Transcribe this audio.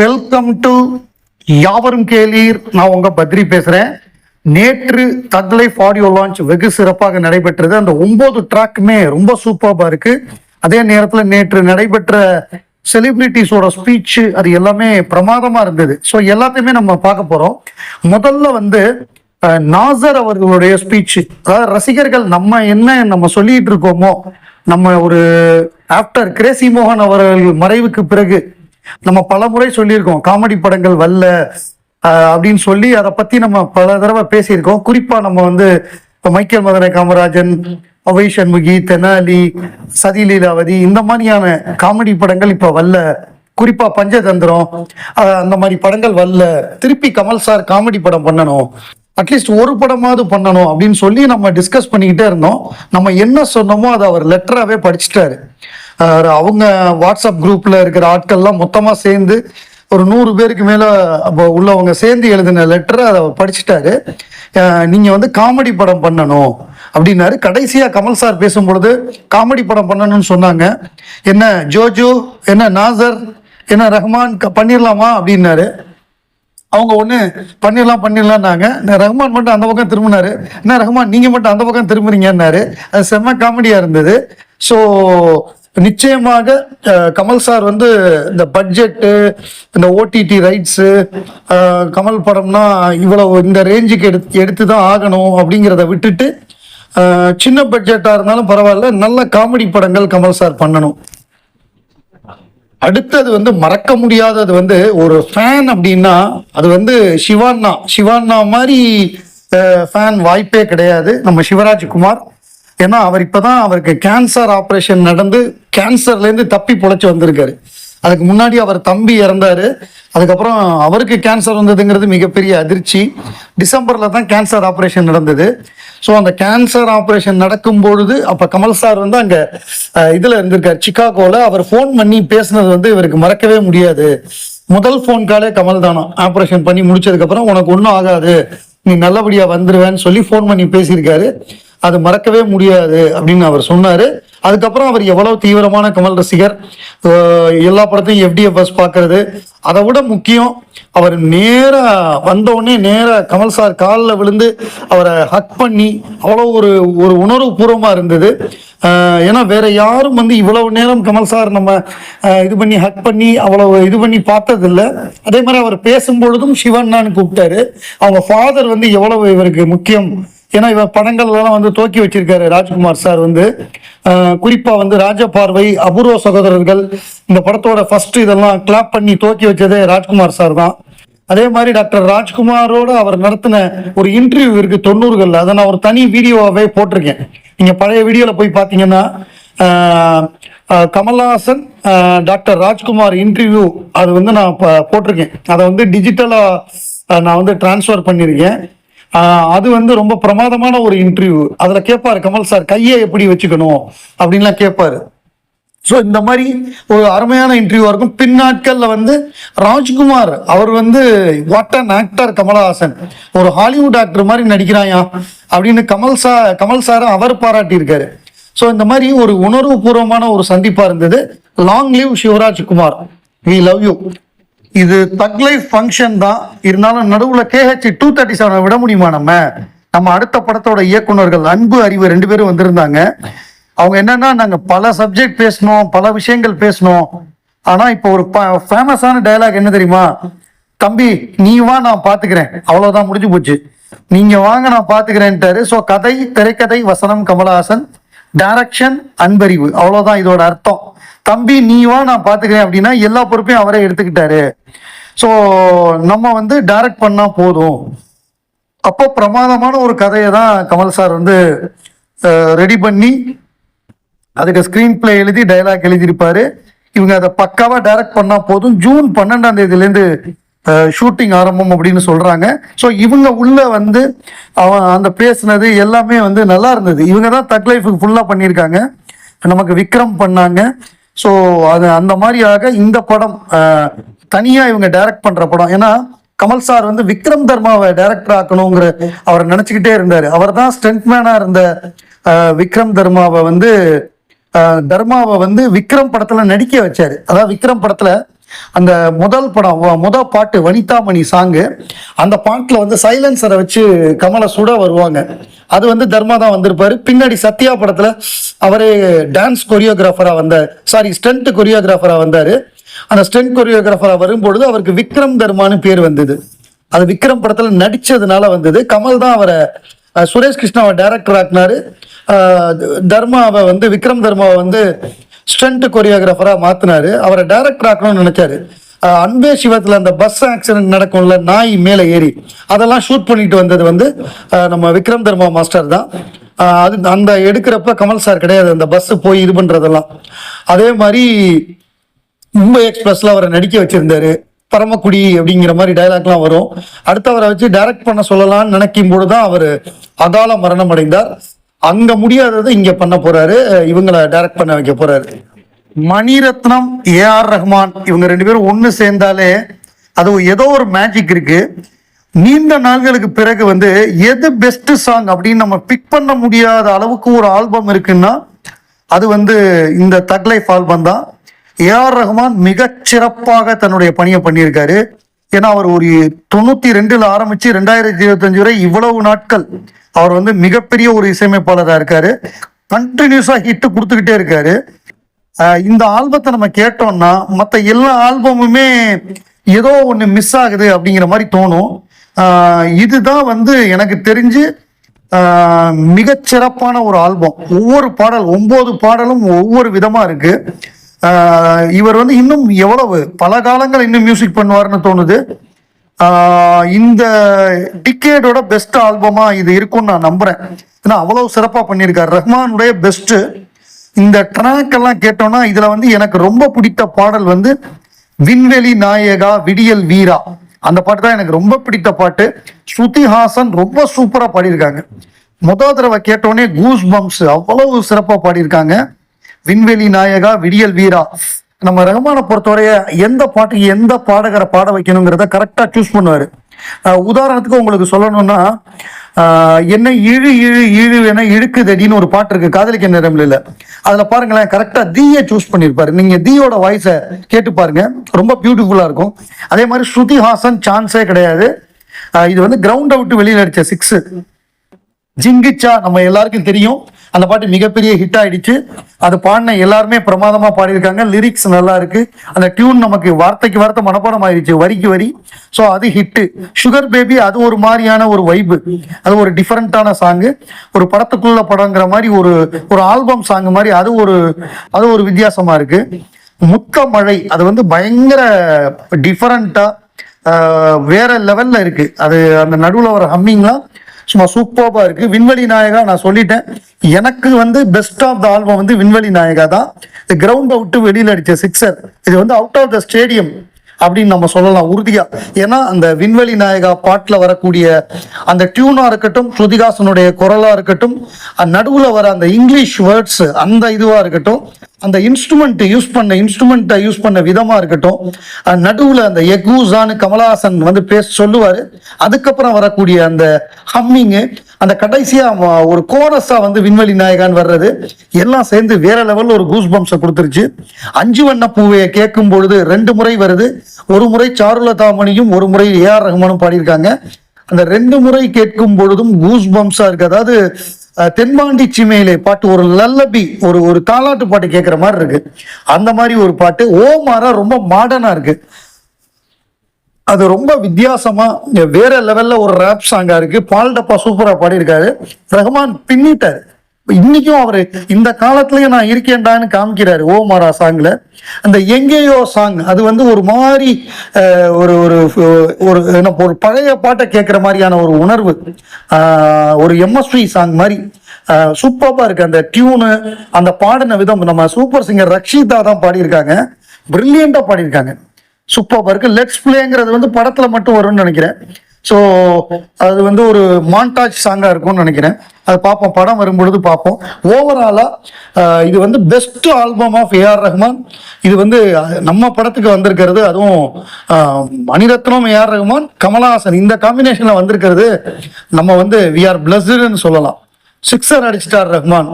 Welcome to யாவரும் கேளீர். நான் உங்க பத்ரி பேசுறேன். நேற்று தக் லைஃப் ஆடியோ லான்ச் வெகு சிறப்பாக நடைபெற்றது. அந்த ஒன்பது ட்ராக்குமே ரொம்ப சூப்பராக இருக்கு. அதே நேரத்தில் நேற்று நடைபெற்ற செலிபிரிட்டிஸோட ஸ்பீச் அது எல்லாமே பிரமாதமா இருந்தது. ஸோ எல்லாத்தையுமே நம்ம பார்க்க போறோம். முதல்ல வந்து நாசர் அவர்களுடைய ஸ்பீச் அதாவது ரசிகர்கள் நம்ம என்ன நம்ம சொல்லிட்டு இருக்கோமோ நம்ம ஒரு ஆஃப்டர் கிரேசி மோகன் அவர்கள் மறைவுக்கு பிறகு நம்ம பல முறை சொல்லியிருக்கோம் காமெடி படங்கள் வல்ல அப்படின்னு சொல்லி அதை பத்தி நம்ம பல தடவை பேசியிருக்கோம். குறிப்பா நம்ம வந்து இப்போ மைக்கேல் மதுரை காமராஜன் அவை சண்முகி தெனாலி சதிலீலாவதி இந்த மாதிரியான காமெடி படங்கள் இப்ப வல்ல குறிப்பா பஞ்சதந்திரம் அந்த மாதிரி படங்கள் வல்ல திருப்பி கமல் சார் காமெடி படம் பண்ணணும். அட்லீஸ்ட் ஒரு படமாவது பண்ணணும் அப்படின்னு சொல்லி நம்ம டிஸ்கஸ் பண்ணிக்கிட்டே இருந்தோம். நம்ம என்ன சொன்னோமோ அதை அவர் லெட்டராகவே படிச்சிட்டாரு. அவங்க வாட்ஸ்அப் குரூப்ல இருக்கிற ஆட்கள்லாம் மொத்தமா சேர்ந்து ஒரு நூறு பேருக்கு மேல அப்போ உள்ளவங்க சேர்ந்து எழுதின லெட்டரை அதை படிச்சுட்டாரு. நீங்கள் நீங்க வந்து காமெடி படம் பண்ணணும் அப்படின்னாரு. கடைசியா கமல் சார் பேசும்பொழுது காமெடி படம் பண்ணணும்னு சொன்னாங்க. என்ன ஜோஜோ என்ன நாசர் என்ன ரஹ்மான் க- பண்ணிடலாமா அப்படின்னாரு. அவங்க ஒன்று பண்ணிடலாம் பண்ணிடலாம்னாங்க ரஹ்மான் மட்டும் அந்த பக்கம் திரும்பினாரு. என்ன ரஹ்மான் நீங்கள் மட்டும் அந்த பக்கம் திரும்புறீங்கன்னாரு. அது செம்ம காமெடியாக இருந்தது. ஸோ நிச்சயமாக கமல் சார் வந்து இந்த பட்ஜெட்டு இந்த ஓடிடி ரைட்ஸு கமல் படம்னா இவ்வளவு இந்த ரேஞ்சுக்கு எடுத்து எடுத்து தான் ஆகணும் அப்படிங்கிறத விட்டுட்டு சின்ன பட்ஜெட்டாக இருந்தாலும் பரவாயில்ல நல்ல காமெடி படங்கள் கமல் சார் பண்ணணும். அடுத்தது வந்து மறக்க முடியாதது வந்து ஒரு ஃபேன் அப்படின்னா அது வந்து சிவானா சிவானா மாதிரி ஃபேன் வாய்ப்பே கிடையாது. நம்ம சிவராஜ் குமார் ஏன்னா அவர் இப்போதான் அவருக்கு கேன்சர் ஆப்ரேஷன் நடந்து கேன்சர்லேருந்து தப்பி பொழைச்சி வந்திருக்காரு. அதுக்கு முன்னாடி அவர் தம்பி இறந்தாரு. அதுக்கப்புறம் அவருக்கு கேன்சர் வந்ததுங்கிறது மிகப்பெரிய அதிர்ச்சி. டிசம்பர்ல தான் கேன்சர் ஆப்ரேஷன் நடந்தது. ஸோ அந்த கேன்சர் ஆப்ரேஷன் நடக்கும் பொழுது அப்ப கமல் சார் வந்து அங்க இதில் இதுல சிக்காகோவில் அவர் ஃபோன் பண்ணி பேசினது வந்து இவருக்கு மறக்கவே முடியாது. முதல் ஃபோன் காலே கமல் தானோ ஆப்ரேஷன் பண்ணி முடிச்சதுக்கு அப்புறம் உனக்கு ஒன்றும் ஆகாது. நீ நல்லபடியா வந்துருவேன்னு சொல்லி ஃபோன் பண்ணி பேசியிருக்காரு. அது மறக்கவே முடியாது அப்படின்னு அவர் சொன்னாரு. அதுக்கப்புறம் அவர் எவ்வளவு தீவிரமான கமல் ரசிகர் எல்லா படத்தையும் எஃப்டிஎஃப்எஸ் பார்க்கறது. அதை விட முக்கியம் அவர் நேராக வந்த உடனே கமல் சார் காலில் விழுந்து அவரை ஹக் பண்ணி அவ்வளோ ஒரு ஒரு உணர்வு பூர்வமாக இருந்தது. ஏன்னா வேற யாரும் வந்து இவ்வளவு நேரம் கமல் சார் நம்ம இது பண்ணி ஹக் பண்ணி அவ்வளவு இது பண்ணி பார்த்ததில்ல. அதே மாதிரி அவர் பேசும்பொழுதும் சிவண்ணான்னு கூப்பிட்டாரு. அவங்க ஃபாதர் வந்து எவ்வளவு இவருக்கு முக்கியம் ஏன்னா இவர் படங்கள்லாம் வந்து தோக்கி வச்சிருக்காரு ராஜ்குமார் சார் வந்து. குறிப்பாக வந்து ராஜபார்வை அபூர்வ சகோதரர்கள் இந்த படத்தோட ஃபர்ஸ்ட் இதெல்லாம் கிளாப் பண்ணி துவக்கி வச்சதே ராஜ்குமார் சார் தான். அதே மாதிரி டாக்டர் ராஜ்குமாரோட அவர் நடத்தின ஒரு இன்டர்வியூ இருக்கு தொண்ணூறுகளில். அதை நான் ஒரு தனி வீடியோவே போட்டிருக்கேன். நீங்க பழைய வீடியோவில் போய் பார்த்தீங்கன்னா கமல்ஹாசன் டாக்டர் ராஜ்குமார் இன்டர்வியூ அது வந்து நான் ப- போட்டிருக்கேன். அதை வந்து டிஜிட்டலாக நான் வந்து டிரான்ஸ்ஃபர் பண்ணியிருக்கேன். அது வந்து ரொம்ப பிரமாதமான ஒரு இன்டர்வியூ அதுல கேட்பாரு கமல் சார் கையை எப்படி வச்சுக்கணும்? அப்படின்லாம் கேட்பாரு ஸோ இந்த மாதிரி ஒரு அருமையான இன்டர்வியூவாக இருக்கும். பின்னாட்களில் வந்து ராஜ்குமார் அவர் வந்து வாட் அன் ஆக்டர் கமலஹாசன். ஒரு ஹாலிவுட் ஆக்டர் மாதிரி நடிக்கிறாயா? அப்படின்னு கமல் சா கமல் சாரை அவர் பாராட்டியிருக்காரு. ஸோ இந்த மாதிரி ஒரு உணர்வு பூர்வமான ஒரு சந்திப்பாக இருந்தது. Long live Shivaraj Kumar we love you இது தக் லைஃப் ஃபங்க்ஷன் தான். இருந்தாலும் நடுவில் கேஹெச் டூ தேர்ட்டி செவனை விட முடியுமா நம்ம? நம்ம அடுத்த படத்தோட இயக்குனர்கள் அன்பு அறிவு ரெண்டு பேரும் வந்திருந்தாங்க. அவங்க என்னன்னா நாங்கள் பல சப்ஜெக்ட் பேசணும் பல விஷயங்கள் பேசணும் ஆனால் இப்போ ஒரு ஃபேமஸான டயலாக் என்ன தெரியுமா? தம்பி நீ வா நான் பார்த்துக்கிறேன் அவ்வளோதான் முடிஞ்சு போச்சு. நீங்கள் வாங்க நான் பார்த்துக்கிறேன்ட்டாரு ஸோ கதை திரைக்கதை வசனம் கமலஹாசன் டைரக்ஷன் அன்பறிவு. அவ்வளோதான் இதோட அர்த்தம். தம்பி நீ வா நான் பார்த்துக்கிறேன் அப்படின்னா எல்லா பொறுப்பையும் அவரே எடுத்துக்கிட்டாரு. ஸோ நம்ம வந்து டைரக்ட் பண்ணால் போதும். அப்போ பிரமாதமான ஒரு கதையை தான் கமல் சார் வந்து ரெடி பண்ணி அதுக்கு ஸ்க்ரீன் பிளே எழுதி டயலாக் எழுதியிருப்பார். இவங்க அதை பக்காவாக டைரக்ட் பண்ணால் போதும். ஜூன் பன்னெண்டாம் தேதியிலேருந்து ஷூட்டிங் ஆரம்பம் அப்படின்னு சொல்கிறாங்க ஸோ இவங்க உள்ள வந்து அவன் அந்த பேசுனது எல்லாமே வந்து நல்லா இருந்தது. இவங்க தான் தக் லைஃபுக்கு ஃபுல்லாக பண்ணியிருக்காங்க. நமக்கு விக்ரம் பண்ணாங்க. ஸோ அது அந்த மாதிரியாக இந்த படம் தனியாக இவங்க டைரக்ட் பண்ணுற படம். ஏன்னா கமல் சார் வந்து விக்ரம் தர்மாவை டைரக்டர் ஆக்கணுங்கிற அவர் நினச்சிக்கிட்டே இருந்தார். அவர் தான் ஸ்டென்ட்மேனா இருந்த விக்ரம் தர்மாவை வந்து தர்மாவை வந்து விக்ரம் படத்தில் நடிக்க வச்சார். அதாவது விக்ரம் படத்தில் அந்த முதல் படம் முதல் முத பாட்டு வனிதாமணி சாங்கு அந்த பாட்டில் வந்து சைலன்சரை வச்சு கமலை சுட வருவாங்க. அது வந்து தர்மா தான் வந்திருப்பாரு. பின்னாடி சத்யா படத்தில் அவரே டான்ஸ் கொரியோகிராஃபராக வந்தார் சாரி ஸ்டண்ட் கொரியோகிராஃபராக வந்தார். அந்த ஸ்டென்ட் கொரியோகிராஃபராக வரும்பொழுது அவருக்கு விக்ரம் தர்மான்னு பேர் வந்தது. அது விக்ரம் படத்தில் நடித்ததுனால வந்தது. கமல் தான் அவரை சுரேஷ் கிருஷ்ணாவை டைரக்டர் ஆக்குனாரு. தர்மாவை வந்து விக்ரம் தர்மாவை வந்து ஸ்டண்ட் கொரியோகிராஃபராக மாற்றினாரு அவரை டைரக்டர் ஆக்கணும்னு நினச்சாரு. அன்பே சிவத்தில் அந்த பஸ் ஆக்சிடென்ட் நடக்கும்ல நாய் மேலே ஏறி அதெல்லாம் ஷூட் பண்ணிட்டு வந்தது வந்து நம்ம விக்ரம் தர்மா மாஸ்டர் தான். அது அந்த எடுக்கிறப்ப கமல் சார் கிடையாது. அந்த பஸ்ஸு போய் இது பண்ணுறதெல்லாம் அதே மாதிரி மும்பை எக்ஸ்பிரஸில் அவரை நடிக்க வச்சுருந்தாரு. பரமக்குடி அப்படிங்கிற மாதிரி டைலாக்லாம் வரும். அடுத்து அவரை வச்சு டைரக்ட் பண்ண சொல்லலாம்னு நினைக்கும் பொழுதுதான் அவர் அகால மரணம் அடைந்தார். அங்க முடியாததை இங்க பண்ண போறாரு. இவங்களை டைரக்ட் பண்ண வைக்க போறாரு. மணிரத்னம் ஏ ஆர் ரஹ்மான் இவங்க ரெண்டு பேரும் ஒன்று சேர்ந்தாலே அது ஏதோ ஒரு மேஜிக் இருக்கு. நீண்ட நாள்களுக்கு பிறகு வந்து எது பெஸ்ட் சாங் அப்படின்னு நம்ம பிக் பண்ண முடியாத அளவுக்கு ஒரு ஆல்பம் இருக்குன்னா அது வந்து இந்த தக் லைஃப் ஆல்பம் தான். ஏஆர் ரஹ்மான் மிகச் சிறப்பாக தன்னுடைய பணியை பண்ணியிருக்காரு. ஏன்னா அவர் ஒரு தொண்ணூத்தி ரெண்டுல ஆரம்பிச்சு ரெண்டாயிரத்தி இருபத்தஞ்சு வரை இவ்வளவு நாட்கள் அவர் வந்து மிகப்பெரிய ஒரு இசையமைப்பாளராக இருக்காரு. கண்டினியூஸா ஹிட் கொடுத்துக்கிட்டே இருக்காரு. இந்த ஆல்பத்தை நம்ம கேட்டோம்னா மற்ற எல்லா ஆல்பமுமே ஏதோ ஒன்று மிஸ் ஆகுது அப்படிங்கிற மாதிரி தோணும். இதுதான் வந்து எனக்கு தெரிஞ்சு மிகச்சிறப்பான ஒரு ஆல்பம். ஒவ்வொரு பாடல் ஒன்பது பாடலும் ஒவ்வொரு விதமாக இருக்குது இவர் வந்து இன்னும் எவ்வளவு பல காலங்கள் இன்னும் மியூசிக் பண்ணுவார்னு தோணுது. இந்த டிக்கேடோட பெஸ்ட் ஆல்பமா இது இருக்கும்னு நான் நம்புறேன். ஏன்னா அவ்வளவு சிறப்பாக பண்ணியிருக்காரு. ரஹ்மானுடைய பெஸ்ட் இந்த ட்ராக் எல்லாம் கேட்டோம்னா இதுல வந்து எனக்கு ரொம்ப பிடித்த பாடல் வந்து விண்வெளி நாயகா விடியல் வீரா. அந்த பாட்டு தான் எனக்கு ரொம்ப பிடித்த பாட்டு. ஸ்ருதி ஹாசன் ரொம்ப சூப்பரா பாடியிருக்காங்க. முதல் தடவை கேட்டோடனே கூஸ் பம்ப்ஸ் அவ்வளவு சிறப்பாக பாடியிருக்காங்க. விண்வெளி நாயகா விடியல் வீரா. நம்ம ரஹ்மானை பொறுத்தவரைய எந்த பாட்டுக்கு எந்த பாடகரை பாட வைக்கணுங்கிறத கரெக்டா சூஸ் பண்ணுவாரு. உதாரணத்துக்கு உங்களுக்கு சொல்லணும்னா என்ன இழு இழு இழு என இழுக்குதடின்னு ஒரு பாட்டு இருக்கு காதலிக்க நேரம் இல்ல. அதுல பாருங்களேன் கரெக்டா தீயை சூஸ் பண்ணிருப்பாரு. நீங்க தீயோட வாய்ஸை கேட்டு பாருங்க ரொம்ப பியூட்டிஃபுல்லா இருக்கும். அதே மாதிரி ஸ்ருதி ஹாசன் சான்ஸே கிடையாது. இது வந்து கிரவுண்ட் அவுட் வெளியில் அடிச்ச சிக்ஸ் ஜிங்கிச்சா நம்ம எல்லாருக்கும் தெரியும். அந்த பாட்டு மிகப்பெரிய ஹிட் ஆயிடுச்சு. அது பாடின எல்லாருமே பிரமாதமா பாடியிருக்காங்க. லிரிக்ஸ் நல்லா இருக்கு. அந்த டியூன் நமக்கு வார்த்தைக்கு வார்த்தை மனப்பாடம் ஆயிடுச்சு வரிக்கு வரி. ஸோ அது ஹிட்டு சுகர் பேபி அது ஒரு மாதிரியான ஒரு வைப்பு அது ஒரு டிஃப்ரெண்டான சாங்கு ஒரு படத்துக்குள்ள படங்கிற மாதிரி ஒரு ஒரு ஆல்பம் சாங் மாதிரி அது ஒரு அது ஒரு வித்தியாசமா இருக்கு. முத்த மழை அது வந்து பயங்கர டிஃபரண்டா வேற லெவல்ல இருக்கு. அது அந்த நடுவில் வர ஹம்மிங்லாம் சும்மா சூப்பர்பா இருக்கு. விண்வெளி நாயகா நான் சொல்லிட்டேன். எனக்கு வந்து பெஸ்ட் ஆஃப் த ஆல்பம் வந்து விண்வெளி நாயகா தான். இந்த கிரவுண்ட் அவுட்டு வெளியில் அடித்த சிக்ஸர் இது வந்து அவுட் ஆஃப் த ஸ்டேடியம் அப்படின்னு நம்ம சொல்லலாம் உறுதியா. ஏன்னா அந்த விண்வெளி நாயகா பாட்டில் வரக்கூடிய அந்த டியூனா இருக்கட்டும் ஸ்ருதிகாசனுடைய குரலா இருக்கட்டும் நடுவில் நடுவுல வர அந்த இங்கிலீஷ் வேர்ட்ஸ் அந்த இதுவா இருக்கட்டும் அந்த இன்ஸ்ட்ருமெண்ட் யூஸ் பண்ண இன்ஸ்ட்ருமெண்ட்டை யூஸ் பண்ண விதமாக இருக்கட்டும் நடுவில் அந்த எகூசான்னு கமலஹாசன் வந்து பேச சொல்லுவார். அதுக்கப்புறம் வரக்கூடிய அந்த ஹம்மிங்கு அந்த கடைசியாக ஒரு கோரஸாக வந்து விண்வெளி நாயகான் வர்றது எல்லாம் சேர்ந்து வேற லெவலில் ஒரு கூஸ் பம்ஸை கொடுத்துருச்சு. அஞ்சு வண்ண பூவையை கேட்கும் பொழுது ரெண்டு முறை வருது. ஒரு முறை சாருலதாமணியும் ஒரு முறை ஏஆர் ரஹ்மானும் பாடியிருக்காங்க. அந்த ரெண்டு முறை கேட்கும் பொழுதும் கூஸ் பம்ஸா இருக்கு. அதாவது அஹ், தென்பாண்டி சிமையிலே பாட்டு ஒரு லல்லபி ஒரு ஒரு தாலாட்டு பாட்டு கேட்குற மாதிரி இருக்கு. அந்த மாதிரி ஒரு பாட்டு ஓமாரா ரொம்ப மாடர்னா இருக்கு. அது ரொம்ப வித்தியாசமா வேற லெவல்ல ஒரு ரேப் சாங்கா இருக்கு. பால் டப்பா சூப்பரா பாடியிருக்காரு. ரஹ்மான் பின்னிட்டாரு. இன்னைக்கும் அவர் இந்த காலத்துலயும் நான் இருக்கேன்டான்னு காமிக்கிறாரு ஓமாரா சாங்ல அந்த எங்கேயோ சாங் அது வந்து ஒரு மாதிரி ஒரு ஒரு ஒரு என்ன ஒரு பழைய பாட்டை கேட்குற மாதிரியான ஒரு உணர்வு. ஒரு எம்எஸ்வி சாங் மாதிரி. சூப்பராக இருக்கு. அந்த டியூனு அந்த பாடின விதம் நம்ம சூப்பர் சிங்கர் ரக்ஷிதா தான் பாடியிருக்காங்க. பிரில்லியண்டாக பாடியிருக்காங்க. சூப்பராக இருக்கு. லெட்ஸ் பிளேங்கிறது வந்து படத்தில் மட்டும் வரும்னு நினைக்கிறேன். ஸோ அது வந்து ஒரு மாண்டாஜ் சாங்காக இருக்கும்னு நினைக்கிறேன். அது பார்ப்போம். படம் வரும்பொழுது பார்ப்போம். ஓவராலாக இது வந்து best album of A R Rahman இது வந்து நம்ம படத்துக்கு வந்திருக்கிறது அதுவும் மணிரத்னம் ஏஆர் ரஹ்மான் கமலஹாசன். இந்த காம்பினேஷனில் வந்திருக்கிறது நம்ம வந்து வி ஆர் பிளஸ்டுன்னு சொல்லலாம். சிக்ஸர் அடிச்சிட்டார் ரஹ்மான்